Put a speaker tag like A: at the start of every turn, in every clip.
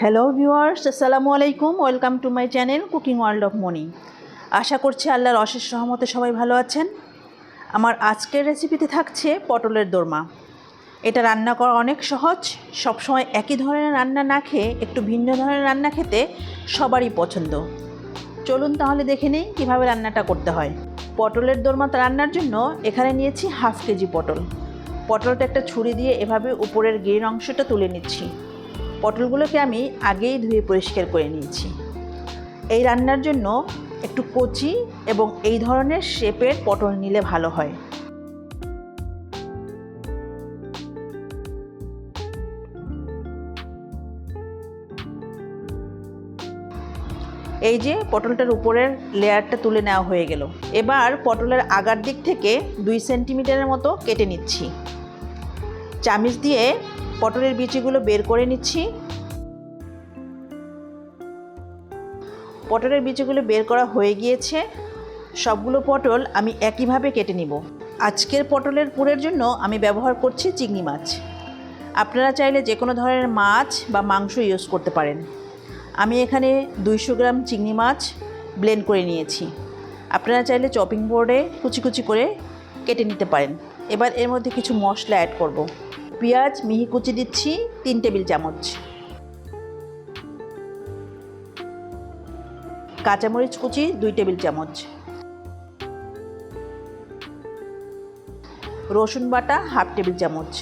A: Hello viewers আসসালামু আলাইকুম welcome to my channel cooking world of Moni আশা করছি আল্লাহর অশেষ সহমতে সবাই ভালো আছেন। আমার আজকের রেসিপিতে থাকছে পটলের দোরমা। এটা রান্না করা অনেক সহজ। সবসময় একই ধরনের রান্না না খেয়ে, একটু ভিন্ন ধরনের রান্না খেতে সবারই পছন্দ। চলুন তাহলে দেখে নিই কীভাবে রান্নাটা করতে হয়। পটলের দোরমা রান্নার জন্য এখানে নিয়েছি হাফ কেজি পটল। পটলটা একটা ছুরি দিয়ে এভাবে উপরের গের অংশটা তুলে নিচ্ছি। পটলগুলোকে আমি আগেই ধুয়ে পরিষ্কার করে নিয়েছি। এই রান্নার জন্য একটু কচি এবং এই ধরনের শেপের পটল নিলে ভালো হয়। এই যে পটলটার উপরের লেয়ারটা তুলে নেওয়া হয়ে গেল। এবার পটলের আগার দিক থেকে দুই সেন্টিমিটারের মতো কেটে নিচ্ছি। চামিচ দিয়ে পটলের বিচিগুলো বের করে নিচ্ছি। পটলের বিচিগুলো বের করা হয়ে গিয়েছে। সবগুলো পটল আমি একইভাবে কেটে নিব। আজকের পটলের পুরের জন্য আমি ব্যবহার করছি চিংড়ি মাছ। আপনারা চাইলে যে কোনো ধরনের মাছ বা মাংস ইউজ করতে পারেন। আমি এখানে দুইশো গ্রাম চিংড়ি মাছ ব্লেন্ড করে নিয়েছি। আপনারা চাইলে চপিং বোর্ডে কুচি কুচি করে কেটে নিতে পারেন। এবার এর মধ্যে কিছু মশলা অ্যাড করব। পেঁয়াজ, মিহি কুচি দিচ্ছি, তিন টেবিল চামচ। কাঁচামরিচ কুচি, দুই টেবিল চামচ। রসুন বাটা, হাফ টেবিল চামচ।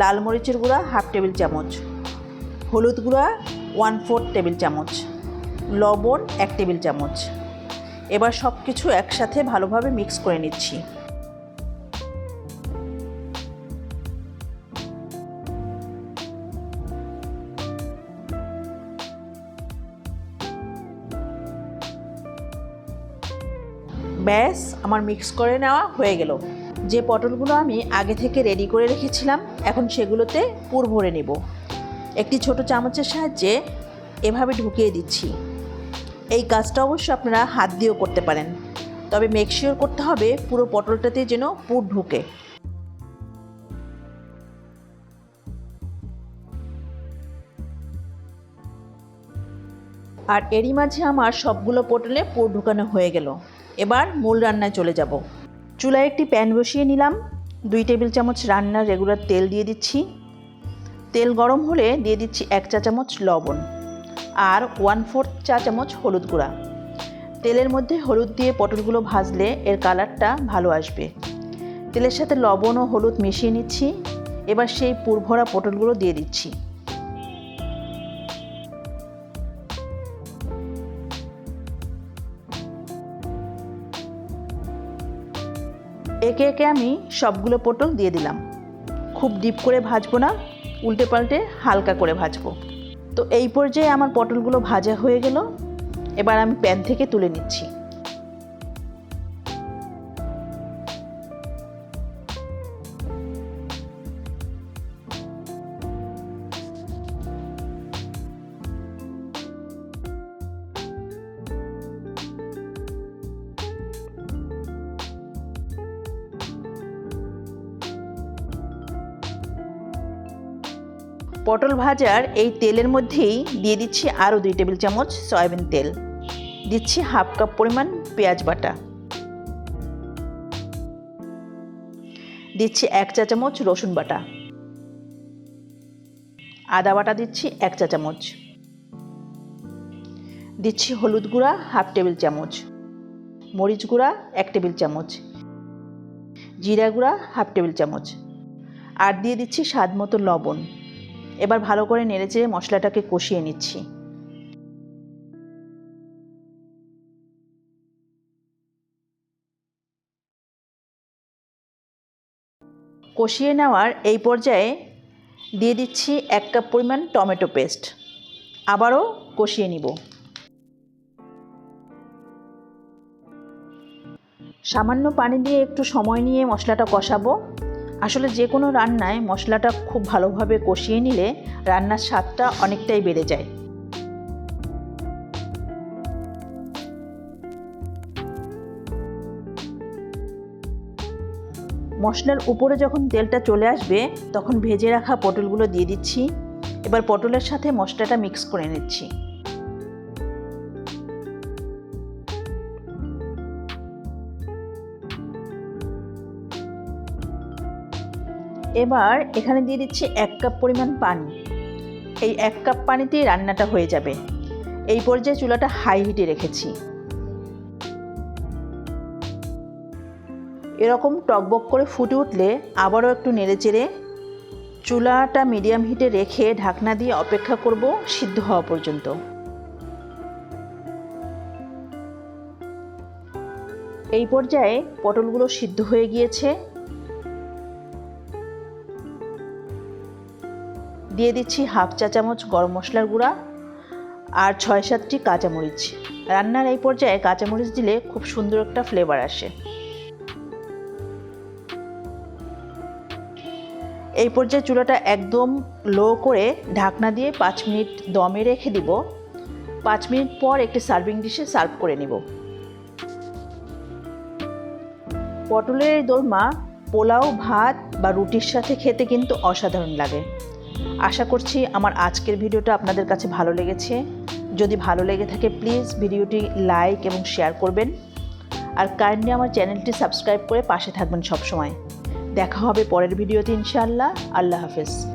A: লাল মরিচের গুঁড়া, হাফ টেবিল চামচ। হলুদ গুঁড়া, ওয়ান ফোর্থ টেবিল চামচ। লবণ, এক টেবিল চামচ। এবার সব কিছু একসাথে ভালোভাবে মিক্স করে নিচ্ছি। ব্যাস, আমার মিক্স করে নেওয়া হয়ে গেল। যে পটলগুলো আমি আগে থেকে রেডি করে রেখেছিলাম, এখন সেগুলোতে পুর ভরে নেব। একটি ছোট চামচের সাহায্যে এভাবে ঢুকিয়ে দিচ্ছি। এই কাজটা অবশ্য আপনারা হাত দিয়েও করতে পারেন। তবে মেকশিওর করতে হবে পুরো পটলটাতে যেন পুর ঢুকে। আর এরই মাঝে আমার সবগুলো পটলে পুর ঢুকানো হয়ে গেল। এবার মূল রান্নায় চলে যাব। চুলায় একটি প্যান বসিয়ে নিলাম। দুই টেবিল চামচ রান্নার রেগুলার তেল দিয়ে দিচ্ছি। তেল গরম হলে দিয়ে দিচ্ছি এক চা চামচ লবণ। আর ওয়ান ফোর্থ চা চামচ হলুদ গুঁড়া। তেলের মধ্যে হলুদ দিয়ে পটলগুলো ভাজলে এর কালারটা ভালো আসবে। তেলের সাথে লবণ ও হলুদ মিশিয়ে নিচ্ছি, এবার সেই পুরভরা পটলগুলো দিয়ে দিচ্ছি। একে একে আমি সবগুলো পটল দিয়ে দিলাম। খুব ডিপ করে ভাজবো না, উল্টে পাল্টে হালকা করে ভাজবো। তো এই পর্যায়ে আমার পটলগুলো ভাজা হয়ে গেল। এবার আমি প্যান থেকে তুলে নিচ্ছি। পটল ভাজার এই তেলের মধ্যেই দিয়ে দিচ্ছি আরও দুই টেবিল চামচ সয়াবিন তেল। দিচ্ছি হাফ কাপ পরিমাণ পেঁয়াজ বাটা। দিচ্ছি এক চা চামচ রসুন বাটা। আদা বাটা দিচ্ছি এক চা চামচ। দিচ্ছি হলুদ গুঁড়া হাফ টেবিল চামচ। মরিচ গুঁড়া এক টেবিল চামচ। জিরা গুঁড়া হাফ টেবিল চামচ। আর দিয়ে দিচ্ছি স্বাদ মতো লবণ। এবার ভালো করে নেড়েচেড়ে মশলাটাকে কষিয়ে নিচ্ছি। কষিয়ে নেওয়ার এই পর্যায়ে দিয়ে দিচ্ছি এক কাপ পরিমাণ টমেটো পেস্ট। আবারও কষিয়ে নিব। সামান্য পানি দিয়ে একটু সময় নিয়ে মশলাটা কষাবো। আসলে যে কোনো রান্নায় মশলাটা খুব ভালোভাবে কষিয়ে নিলে রান্নার স্বাদটা অনেকটাই বেড়ে যায়। মশলার উপরে যখন তেলটা চলে আসবে, তখন ভেজে রাখা পটলগুলো দিয়ে দিচ্ছি। এবার পটলের সাথে মশলাটা মিক্স করে নিচ্ছি। এবার এখানে দিয়ে দিচ্ছি এক কাপ পরিমাণ পানি। এই এক কাপ পানিতেই রান্নাটা হয়ে যাবে। এই পর্যায়ে চুলাটা হাই হিটে রেখেছি। এরকম টকবক করে ফুটে উঠলে আবারও একটু নেড়ে চেড়ে চুলাটা মিডিয়াম হিটে রেখে ঢাকনা দিয়ে অপেক্ষা করব সিদ্ধ হওয়া পর্যন্ত। এই পর্যায়ে পটলগুলো সিদ্ধ হয়ে গিয়েছে। দিয়ে দিচ্ছি হাফ চা চামচ গরম মশলার গুঁড়া আর ছয় সাতটি কাঁচামরিচ। রান্নার এই পর্যায়ে কাঁচামরিচ দিলে খুব সুন্দর একটা ফ্লেভার আসে। এই পর্যায়ে চুলাটা একদম লো করে ঢাকনা দিয়ে পাঁচ মিনিট দমে রেখে দিব। পাঁচ মিনিট পর একটি সার্ভিং ডিশে সার্ভ করে নিব। পটলের দোরমা পোলাও, ভাত বা রুটির সাথে খেতে কিন্তু অসাধারণ লাগে। আশা করছি আমার আজকের ভিডিওটা আপনাদের কাছে ভালো লেগেছে। যদি ভালো লেগে থাকে প্লিজ ভিডিওটি লাইক এবং শেয়ার করবেন। আর কাইন্ডলি আমার চ্যানেলটি সাবস্ক্রাইব করে পাশে থাকবেন সবসময়। দেখা হবে পরের ভিডিওতে ইনশাআল্লাহ। আল্লাহ হাফেজ।